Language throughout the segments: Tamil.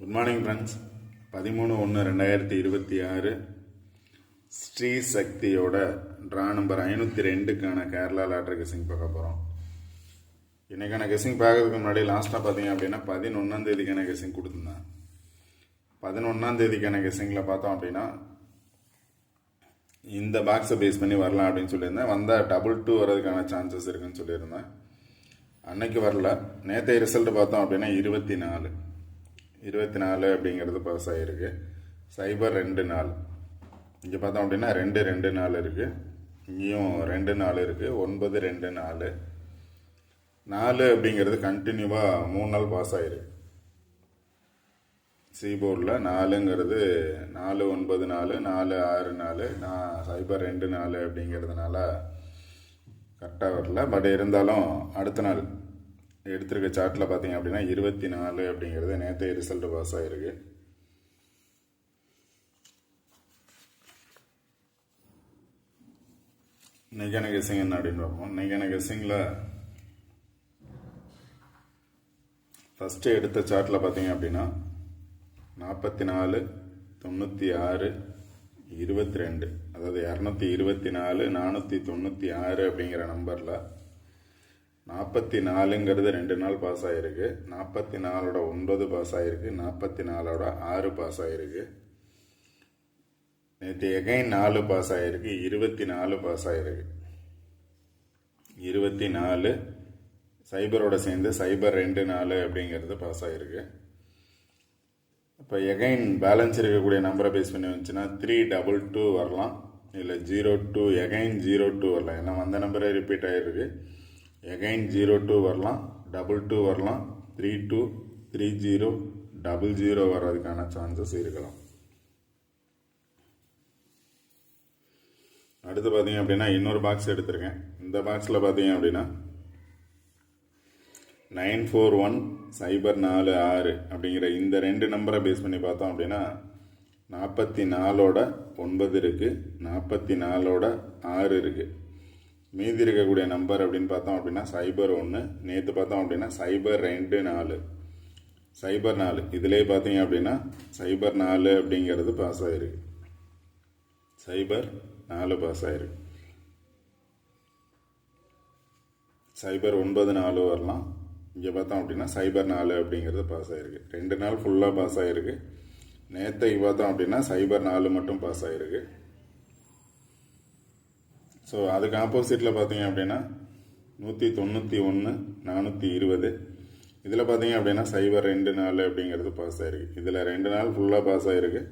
குட் மார்னிங் ஃப்ரெண்ட்ஸ் பதிமூணு ஒன்று ரெண்டாயிரத்தி இருபத்தி ஆறு ஸ்ரீ சக்தியோட ட்ரா நம்பர் ஐநூற்றி ரெண்டுக்கான கேரளா லாட்ரு கெஸிங் பார்க்க போகிறோம் இன்றைக்கான கெஸிங் பார்க்கறதுக்கு முன்னாடி லாஸ்ட்டாக பார்த்தீங்க அப்படின்னா பதினொன்றாந்தேதிக்கான கெஸிங் கொடுத்துருந்தேன். பதினொன்றாந்தேதிக்கான கெஸிங்கில் பார்த்தோம் அப்படின்னா இந்த பாக்ஸை பேஸ் பண்ணி வரலாம் அப்படின்னு சொல்லியிருந்தேன். வந்தால் டபுள் டூ வரதுக்கான சான்சஸ் இருக்குன்னு சொல்லியிருந்தேன். அன்னைக்கு வரல. நேற்றைய ரிசல்ட் பார்த்தோம் அப்படின்னா இருபத்தி நாலு. இருபத்தி நாலு அப்படிங்கிறது பாஸ் ஆகிருக்கு சைபர் ரெண்டு நாள். இங்கே பார்த்தோம் அப்படின்னா ரெண்டு ரெண்டு நாள் இருக்குது இங்கேயும் ரெண்டு நாள் இருக்குது ஒன்பது ரெண்டு நாலு. நாலு அப்படிங்கிறது கண்டினியூவாக மூணு நாள் பாஸ் ஆகிருக்கு சிபோர்டில் நாலுங்கிறது நாலு ஒன்பது நாலு நாலு ஆறு நாலு. நான் சைபர் ரெண்டு நாலு அப்படிங்கிறதுனால கரெக்டாக வரல. பட் இருந்தாலும் அடுத்த நாள் எடுத்திருக்க சார்ட்டில் பார்த்தீங்க அப்படின்னா இருபத்தி நாலு அப்படிங்கிறது நேற்றைய ரிசல்ட் பாஸ் ஆகிருக்கு இன்னைக்கான கெஸ்ஸிங் என்ன அப்படின்னு பார்ப்போம். இன்னைக்கான கெஸ்ஸிங்கில் ஃபஸ்ட்டு எடுத்த சார்ட்டில் பார்த்தீங்க அப்படின்னா நாற்பத்தி நாலு தொண்ணூற்றி ஆறு இருபத்தி ரெண்டு அதாவது இரநூத்தி இருபத்தி நாலு நானூற்றி தொண்ணூற்றி ஆறு அப்படிங்கிற நம்பரில் நாற்பத்தி நாலுங்கிறது ரெண்டு நாள் பாஸ் ஆகிருக்கு நாற்பத்தி நாலோட ஒன்பது பாஸ் ஆகிருக்கு நாற்பத்தி நாலோட ஆறு பாஸ் ஆகிருக்கு நேற்று எகைன் நாலு பாஸ் ஆகிருக்கு இருபத்தி நாலு பாஸ் ஆகிருக்கு இருபத்தி நாலு சைபரோட சேர்ந்து சைபர் ரெண்டு நாலு அப்படிங்கிறது பாஸ் ஆகிருக்கு இப்போ எகைன் பேலன்ஸ் இருக்கக்கூடிய நம்பரை பேஸ் பண்ணி வந்துச்சுன்னா த்ரீ டபுள் டூ வரலாம். இல்லை zero two again zero two வரலாம். ஏன்னா வந்த நம்பரே ரிப்பீட் ஆகிருக்கு எகைன் ஜீரோ டூ வரலாம். டபுள் டூ வரலாம். Three two three zero double zero வர்றதுக்கான சான்சஸ் இருக்கலாம். அடுத்து பார்த்தீங்க அப்படின்னா இன்னொரு பாக்ஸ் எடுத்திருக்கேன். இந்த பாக்ஸில் பார்த்தீங்க அப்படின்னா நைன் ஃபோர் ஒன் சைபர் நாலு ஆறு அப்படிங்கிற இந்த ரெண்டு நம்பரை பேஸ் பண்ணி பார்த்தோம் அப்படின்னா நாற்பத்தி நாலோட ஒன்பது இருக்குது நாற்பத்தி நாலோட ஆறு இருக்குது மீதி இருக்கக்கூடிய நம்பர் அப்படின்னு பார்த்தோம் அப்படின்னா சைபர் ஒன்று நேற்று பார்த்தோம் அப்படின்னா சைபர் ரெண்டு நாலு. சைபர் நாலு. இதிலே பார்த்தீங்க அப்படின்னா சைபர் நாலு அப்படிங்கிறது பாஸ் ஆகிருக்கு சைபர் நாலு பாஸ் ஆகிருக்கு சைபர் ஒன்பது நாலு வரலாம். இங்கே பார்த்தோம் அப்படின்னா சைபர் நாலு அப்படிங்கிறது பாஸ் ஆகிருக்கு ரெண்டு நாள் ஃபுல்லாக பாஸ் ஆகிருக்கு நேற்றைக்கு பார்த்தோம் அப்படின்னா சைபர் நாலு மட்டும் பாஸ் ஆகிருக்கு ஸோ அதுக்கு ஆப்போசிட்டில் பார்த்தீங்க அப்படின்னா நூற்றி தொண்ணூற்றி ஒன்று நானூற்றி இருபது. இதில் பார்த்தீங்க அப்படின்னா சைபர் ரெண்டு நாள் அப்படிங்கிறது பாஸ் ஆகிருக்கு இதில் ரெண்டு நாள் ஃபுல்லாக பாஸ் ஆகிருக்கு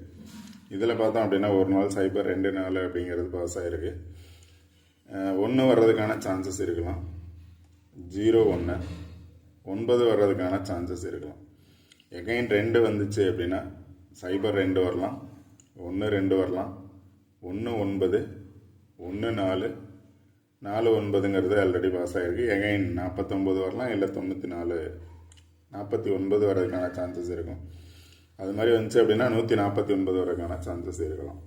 இதில் பார்த்தோம் அப்படின்னா ஒரு நாள் சைபர் ரெண்டு நாள் அப்படிங்கிறது பாஸ் ஆகிருக்கு ஒன்று வர்றதுக்கான சான்சஸ் இருக்கலாம். ஜீரோ ஒன்று ஒன்பது வர்றதுக்கான சான்சஸ் இருக்கலாம். எகைன் ரெண்டு வந்துச்சு அப்படின்னா சைபர் ரெண்டு வரலாம். ஒன்று ரெண்டு வரலாம். ஒன்று ஒன்பது ஒன்று நாலு. நாலு ஒன்பதுங்கிறது ஆல்ரெடி பாஸ் ஆகிருக்கு எகைன் நாற்பத்தொம்போது வரலாம் இல்லை தொண்ணூற்றி நாலு. நாற்பத்தி ஒன்பது வரதுக்கான சான்சஸ் இருக்கும். அது மாதிரி வந்துச்சு அப்படின்னா நூற்றி நாற்பத்தி ஒன்பது வரைக்கான சான்சஸ் இருக்கலாம்.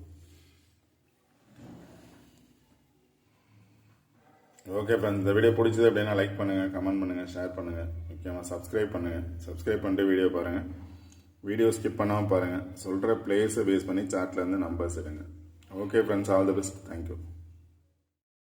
ஓகே ஃப்ரெண்ட்ஸ் இந்த வீடியோ பிடிச்சது அப்படின்னா லைக் பண்ணுங்கள் கமெண்ட் பண்ணுங்கள் ஷேர் பண்ணுங்கள் முக்கியமாக சப்ஸ்கிரைப் பண்ணுங்கள் சப்ஸ்கிரைப் பண்ணிட்டு வீடியோ பாருங்கள் வீடியோ ஸ்கிப் பண்ணாமல் பாருங்கள் சொல்கிற பிளேஸை பேஸ் பண்ணி சார்ட்லேருந்து நம்பர்ஸ் எடுங்க. Okay friends all the best thank you